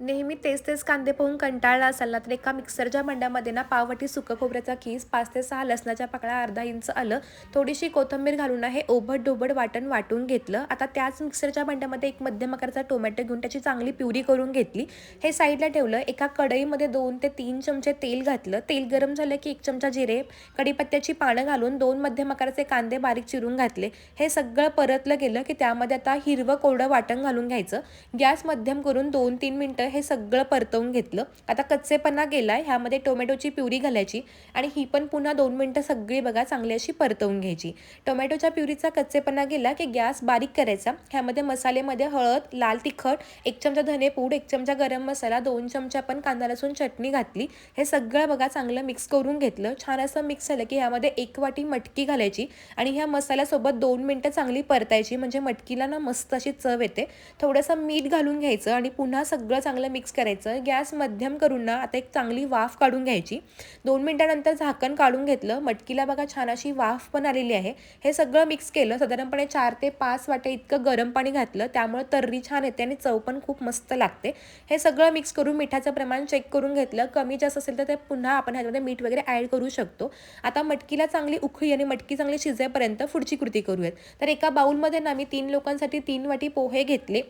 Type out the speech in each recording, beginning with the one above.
नेहमी तेच तेच कांदे पाहून कंटाळला असाल ना तर एका मिक्सरच्या भांड्यामध्ये ना पावटी सुकं खोबऱ्याचा खीस पाच ते सहा लसणाच्या पाकळ्या अर्धा इंच आलं थोडीशी कोथिंबीर घालून हे ओबड डोबड वाटण वाटून घेतलं. आता त्याच मिक्सरच्या भांड्यामध्ये एक मध्यम आकाराचा टोमॅटो घेऊन त्याची चांगली प्युरी करून घेतली. हे साईडला ठेवलं एका कढईमध्ये दोन ते तीन चमचे तेल घातलं. तेल गरम झालं की एक चमचा जिरे कढीपत्त्याची पानं घालून दोन मध्यम आकाराचे कांदे बारीक चिरून घातले. हे सगळं परतलं गेलं की त्यामध्ये आता हिरवं कोरडं वाटण घालून घ्यायचं. गॅस मध्यम करून दोन तीन मिनटं हे सगळं परतवून घेतलं. आता कच्चेपणा गेला आहे ह्यामध्ये टोमॅटोची प्युरी घालायची आणि ही पण पुन्हा दोन मिनटं सगळी बघा चांगली अशी परतवून घ्यायची. टोमॅटोच्या प्युरीचा कच्चेपणा गेला की गॅस बारीक करायचा. ह्यामध्ये मसालेमध्ये हळद लाल तिखट एक चमचा धनेपूड एक चमचा गरम मसाला दोन चमचा पण कांदा लसूण चटणी घातली. हे सगळं बघा चांगलं मिक्स करून घेतलं. छान असं मिक्स झालं की ह्यामध्ये एक वाटी मटकी घालायची आणि ह्या मसाल्यासोबत दोन मिनटं चांगली परतायची. म्हणजे मटकीला ना मस्त अशी चव येते. थोडंसं मीठ घालून घ्यायचं आणि पुन्हा सगळं चांगलं मिक्स करायचं. गॅस मध्यम करून ना आता एक चांगली वाफ काढून घ्यायची. दोन मिनटानंतर झाकण काढून घेतलं. मटकीला बघा छान अशी वाफ पण आलेली आहे. हे सगळं मिक्स केलं. साधारणपणे चार ते पाच वाटे इतकं गरम पाणी घातलं. त्यामुळे तर्री छान येते आणि चव पण खूप मस्त लागते. हे सगळं मिक्स करून मिठाचं प्रमाण चेक करून घेतलं. कमी जास्त असेल तर ते पुन्हा आपण ह्याच्यामध्ये मीठ वगैरे ॲड करू शकतो. आता मटकीला चांगली उखळी आणि मटकी चांगली शिजेपर्यंत पुढची कृती करूयात. तर एका बाऊलमध्ये ना मी तीन लोकांसाठी तीन वाटी पोहे घेतले.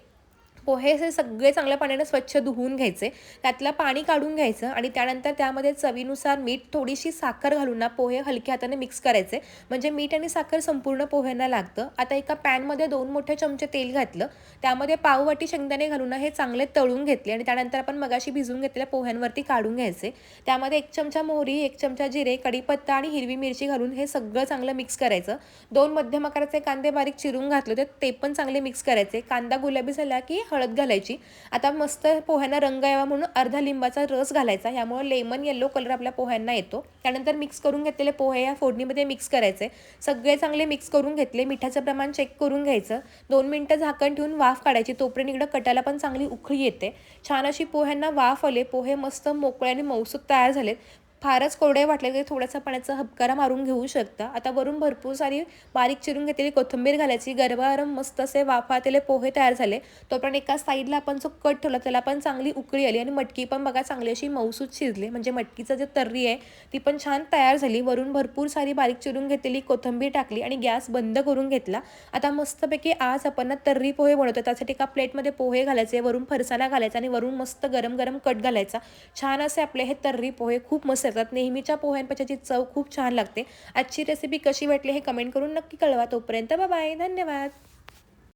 पोहे हे सगळे चांगल्या पाण्याने स्वच्छ धुवून घ्यायचे. त्यातलं पाणी काढून घ्यायचं आणि त्यानंतर त्यामध्ये चवीनुसार मीठ थोडीशी साखर घालून ना पोहे हलक्या हाताने मिक्स करायचे. म्हणजे मीठ आणि साखर संपूर्ण पोह्यांना लागतं. आता एका पॅनमध्ये दोन मोठे चमचे तेल घातलं. त्यामध्ये पाववाटी शेंगदाणे घालून हे चांगले तळून घेतले आणि त्यानंतर आपण मगाशी भिजून घेतलेल्या पोह्यांवरती काढून घ्यायचे. त्यामध्ये एक चमचा मोहरी एक चमचा जिरे कढीपत्ता आणि हिरवी मिरची घालून हे सगळं चांगलं मिक्स करायचं. दोन मध्यम आकाराचे कांदे बारीक चिरून घातले होते ते पण चांगले मिक्स करायचे. कांदा गुलाबी झाला की हळद घालायची. आता मस्त पोह्यांना रंग यावा म्हणून अर्धा लिंबाचा रस घालायचा. यामुळे लेमन येल्लो कलर आपल्या पोह्यांना येतो. त्यानंतर मिक्स करून घेतलेले पोहे या फोडणीमध्ये मिक्स करायचे. सगळे चांगले मिक्स करून घेतले. मिठाचं प्रमाण चेक करून घ्यायचं. दोन मिनटं झाकण ठेवून वाफ काढायची. तोपर्यंत इकडं कटाला पण चांगली उखळी येते. छान अशी पोह्यांना वाफ आले. पोहे मस्त मोकळे आणि मौसूक तयार झालेत. फारच कोरडे वाटले की थोडासा पाण्याचा हबकारा मारून घेऊ शकता. आता वरून भरपूर सारी बारीक चिरून घेतलेली कोथिंबीर घालायची. गरम मस्त असे वाफातेले पोहे तयार झाले. तोपर्यंत एका साईडला आपण जो कट ठेवला त्याला पण चांगली उकळी आली आणि मटकी पण बघा चांगली अशी मौसूद शिजली. म्हणजे मटकीचं जे तर्री आहे ती पण छान तयार झाली. वरून भरपूर सारी बारीक चिरून घेतलेली कोथिंबीर टाकली आणि गॅस बंद करून घेतला. आता मस्तपैकी आज आपण ना तर्री पोहे बनवतो त्यासाठी एका प्लेटमध्ये पोहे घालायचे वरून फरसाणा घालायचा आणि वरून मस्त गरम गरम कट घालायचा. छान असे आपले हे तर्री पोहे खूप मस्त येतात नेहमीच्या पोह्यांपेक्षाची चव खूप छान लागते. आजची रेसिपी कशी वाटली हे कमेंट करून नक्की कळवा. तोपर्यंत बाय धन्यवाद.